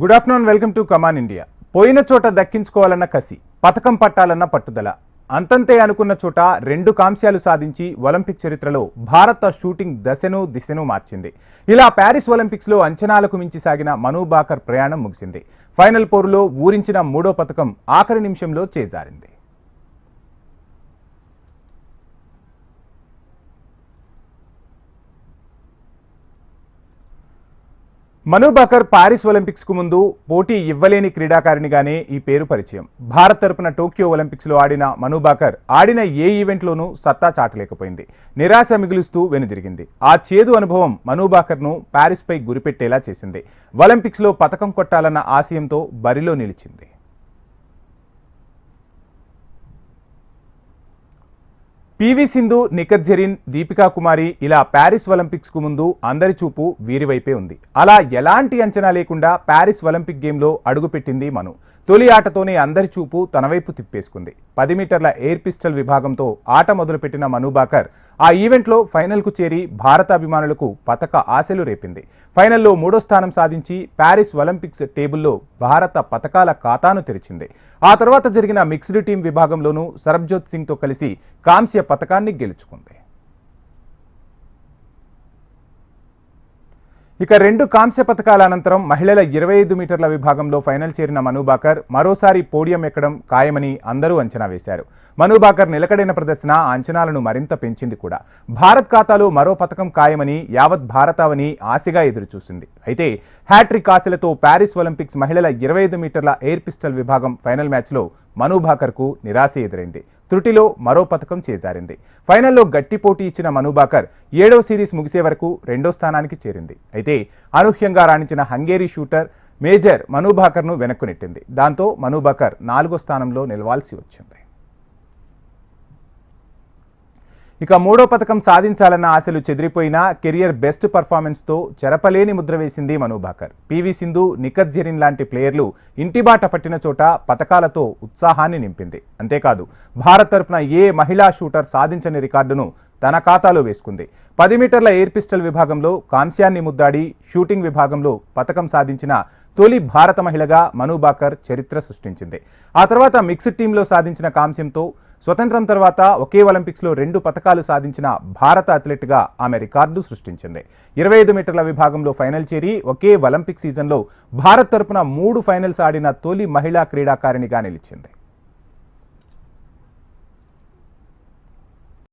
Good afternoon welcome to come on పోయిన చోట దక్కించుకోవాలన్న కసి పథకం పట్టాలన్న పట్టుదల. అంతంతే అనుకున్న చోట రెండు కాంస్యాలు సాధించి ఒలింపిక్ చరిత్రలో భారత షూటింగ్ దశను దిశను మార్చింది. ఇలా ప్యారిస్ ఒలింపిక్స్లో అంచనాలకు మించి సాగిన మనుబాకర్ ప్రయాణం ముగిసింది. ఫైనల్ పోరులో ఊరించిన మూడో పథకం ఆఖరి నిమిషంలో చేజారింది. మను బాకర్ పారిస్ ఒలింపిక్స్కు ముందు పోటీ ఇవ్వలేని క్రీడాకారిణిగానే ఈ పేరు పరిచయం. భారత్ తరపున టోక్యో ఒలింపిక్స్లో ఆడిన మను బాకర్ ఆడిన ఏ ఈవెంట్లోనూ సత్తా చాటలేకపోయింది. నిరాశ మిగులుస్తూ వెనుదిరిగింది. ఆ చేదు అనుభవం మను బాకర్ను పారిస్ గురిపెట్టేలా చేసింది. ఒలింపిక్స్లో పతకం కొట్టాలన్న ఆశయంతో బరిలో నిలిచింది. పివి సింధు నిఖత్ జరీన్ దీపికా కుమారి ఇలా ప్యారిస్ ఒలింపిక్స్కు ముందు అందరి చూపు వీరి వైపే ఉంది. అలా ఎలాంటి అంచనా లేకుండా ప్యారిస్ ఒలింపిక్ గేమ్లో అడుగుపెట్టింది మను. తొలి ఆటతోనే అందరి చూపు తనవైపు తిప్పేసుకుంది. పది మీటర్ల ఎయిర్ పిస్టల్ విభాగంతో ఆట మొదలుపెట్టిన మనుబాకర్ ఆ ఈవెంట్లో ఫైనల్కు చేరి భారత అభిమానులకు పతక ఆశలు రేపింది. ఫైనల్లో మూడో స్థానం సాధించి ప్యారిస్ ఒలింపిక్స్ టేబుల్లో భారత పతకాల ఖాతాను తెరిచింది. ఆ తర్వాత జరిగిన మిక్స్డ్ టీం విభాగంలోనూ సరబ్జోత్ సింగ్తో కలిసి కాంస్య పతకాన్ని గెలుచుకుంది. ఇక రెండు కాంస్య పథకాల అనంతరం మహిళల ఇరవై ఐదు మీటర్ల విభాగంలో ఫైనల్ చేరిన మనుబాకర్ మరోసారి పోడియం ఎక్కడం ఖాయమని అందరూ అంచనా వేశారు. మనుబాకర్ నిలకడైన ప్రదర్శన అంచనాలను మరింత పెంచింది కూడా. భారత్ ఖాతాలో మరో పథకం ఖాయమని యావత్ భారతావని ఆశగా ఎదురుచూసింది. అయితే హ్యాట్రిక్ ఆశలతో ప్యారిస్ ఒలింపిక్స్ మహిళల ఇరవై ఐదు మీటర్ల ఎయిర్ పిస్టల్ విభాగం ఫైనల్ మ్యాచ్లో మనుబాకర్కు నిరాశ ఎదురైంది. త్రుటిలో మరో పథకం చేజారింది. ఫైనల్లో గట్టి పోటీ ఇచ్చిన మనుబాకర్ ఏడో సిరీస్ ముగిసే వరకు రెండో స్థానానికి చేరింది. అయితే అనూహ్యంగా రాణించిన హంగేరీ షూటర్ మేజర్ మనుబాకర్ను వెనక్కు నెట్టింది. దాంతో మనుబాకర్ నాలుగో స్థానంలో నిలవాల్సి వచ్చింది. ఇక మూడో పథకం సాధించాలన్న ఆశలు చెదిరిపోయినా కెరియర్ బెస్ట్ పర్ఫార్మెన్స్తో చెరపలేని ముద్ర వేసింది మనుభాకర్. పివి సింధు నిఖత్ జరీన్ లాంటి ప్లేయర్లు ఇంటిబాట పట్టిన చోట పథకాలతో ఉత్సాహాన్ని నింపింది. అంతేకాదు భారత్ తరపున ఏ మహిళా షూటర్ సాధించని రికార్డును తన ఖాతాలో వేసుకుంది. పది మీటర్ల ఎయిర్ పిస్టల్ విభాగంలో కాంస్యాన్ని ముద్దాడి షూటింగ్ విభాగంలో పథకం సాధించిన తొలి భారత మహిళగా మనుభాకర్ చరిత్ర సృష్టించింది. ఆ తర్వాత మిక్స్డ్ టీంలో సాధించిన కాంస్యంతో స్వతంత్రం తర్వాత ఒకే ఒలింపిక్స్లో రెండు పథకాలు సాధించిన భారత అథ్లెట్గా ఆమె రికార్డు సృష్టించింది. ఇరవై ఐదు మీటర్ల విభాగంలో ఫైనల్ చేరి ఒకే ఒలింపిక్ సీజన్లో భారత్ తరపున మూడు ఫైనల్స్ ఆడిన తొలి మహిళా క్రీడాకారిణిగా నిలిచింది.